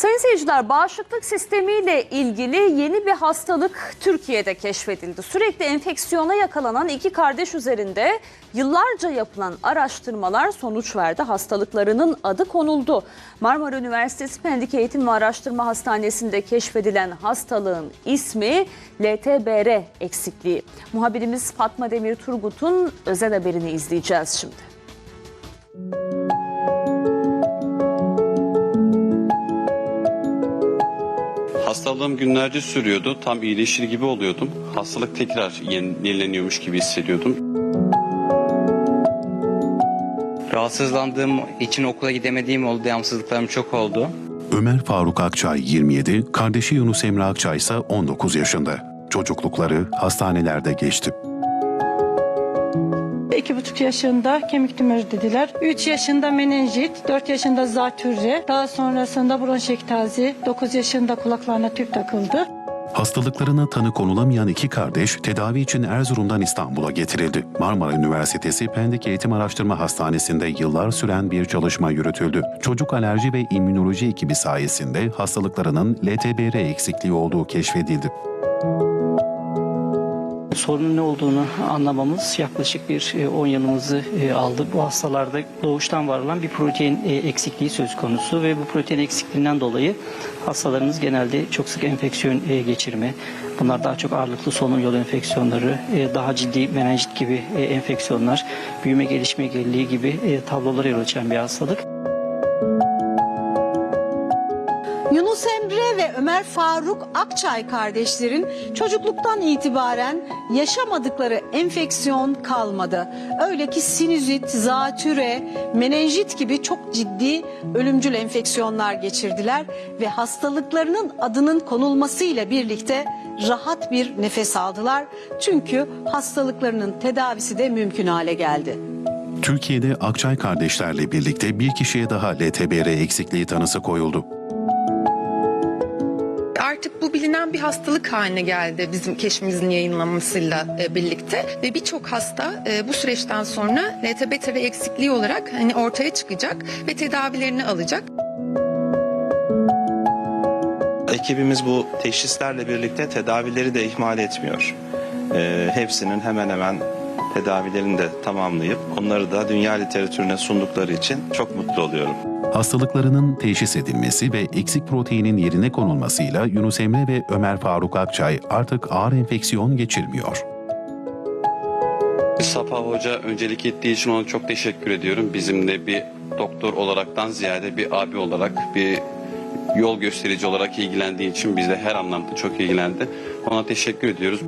Sayın seyirciler bağışıklık sistemiyle ilgili yeni bir hastalık Türkiye'de keşfedildi. Sürekli enfeksiyona yakalanan iki kardeş üzerinde yıllarca yapılan araştırmalar sonuç verdi. Hastalıklarının adı konuldu. Marmara Üniversitesi Pendik Eğitim ve Araştırma Hastanesi'nde keşfedilen hastalığın ismi LTBR eksikliği. Muhabirimiz Fatma Demir Turgut'un özel haberini izleyeceğiz şimdi. Hastalığım günlerce sürüyordu. Tam iyileşir gibi oluyordum. Hastalık tekrar yenileniyormuş gibi hissediyordum. Rahatsızlandığım için okula gidemediğim oldu. Devamsızlıklarım çok oldu. Ömer Faruk Akçay 27, kardeşi Yunus Emre Akçay ise 19 yaşında. Çocuklukları hastanelerde geçti. İki buçuk yaşında kemik tümörü dediler. Üç yaşında menenjit, dört yaşında zatürre. Daha sonrasında bronşektazi, dokuz yaşında kulaklarına tüp takıldı. Hastalıklarına tanı konulamayan iki kardeş tedavi için Erzurum'dan İstanbul'a getirildi. Marmara Üniversitesi Pendik Eğitim Araştırma Hastanesi'nde yıllar süren bir çalışma yürütüldü. Çocuk alerji ve immünoloji ekibi sayesinde hastalıklarının LTBR eksikliği olduğu keşfedildi. Sorunun ne olduğunu anlamamız yaklaşık bir e, 10 yılımızı e, aldı. Bu hastalarda doğuştan var olan bir protein e, eksikliği söz konusu ve bu protein eksikliğinden dolayı hastalarımız genelde çok sık enfeksiyon e, geçirme, bunlar daha çok ağırlıklı solunum yolu enfeksiyonları, e, daha ciddi menenjit gibi e, enfeksiyonlar, büyüme gelişme geriliği gibi e, tablolara yol açan bir hastalık. Yunus Emre ve Ömer Faruk Akçay kardeşlerin çocukluktan itibaren yaşamadıkları enfeksiyon kalmadı. Öyle ki sinüzit, zatüre, menenjit gibi çok ciddi ölümcül enfeksiyonlar geçirdiler ve hastalıklarının adının konulmasıyla birlikte rahat bir nefes aldılar. Çünkü hastalıklarının tedavisi de mümkün hale geldi. Türkiye'de Akçay kardeşlerle birlikte bir kişiye daha LTBR eksikliği tanısı koyuldu. Artık bu bilinen bir hastalık haline geldi bizim keşfimizin yayınlanmasıyla e, birlikte ve birçok hasta e, bu süreçten sonra LTBTR eksikliği olarak hani ortaya çıkacak ve tedavilerini alacak. Ekibimiz bu teşhislerle birlikte tedavileri de ihmal etmiyor. Ee, hepsinin hemen hemen tedavilerini de tamamlayıp onları da dünya literatürüne sundukları için çok mutlu oluyorum. Hastalıklarının teşhis edilmesi ve eksik proteinin yerine konulmasıyla Yunus Emre ve Ömer Faruk Akçay artık ağır enfeksiyon geçirmiyor. Safa Hoca öncelik ettiği için ona çok teşekkür ediyorum. Bizimle bir doktor olaraktan ziyade bir abi olarak, bir yol gösterici olarak ilgilendiği için bizle her anlamda çok ilgilendi. Ona teşekkür ediyoruz.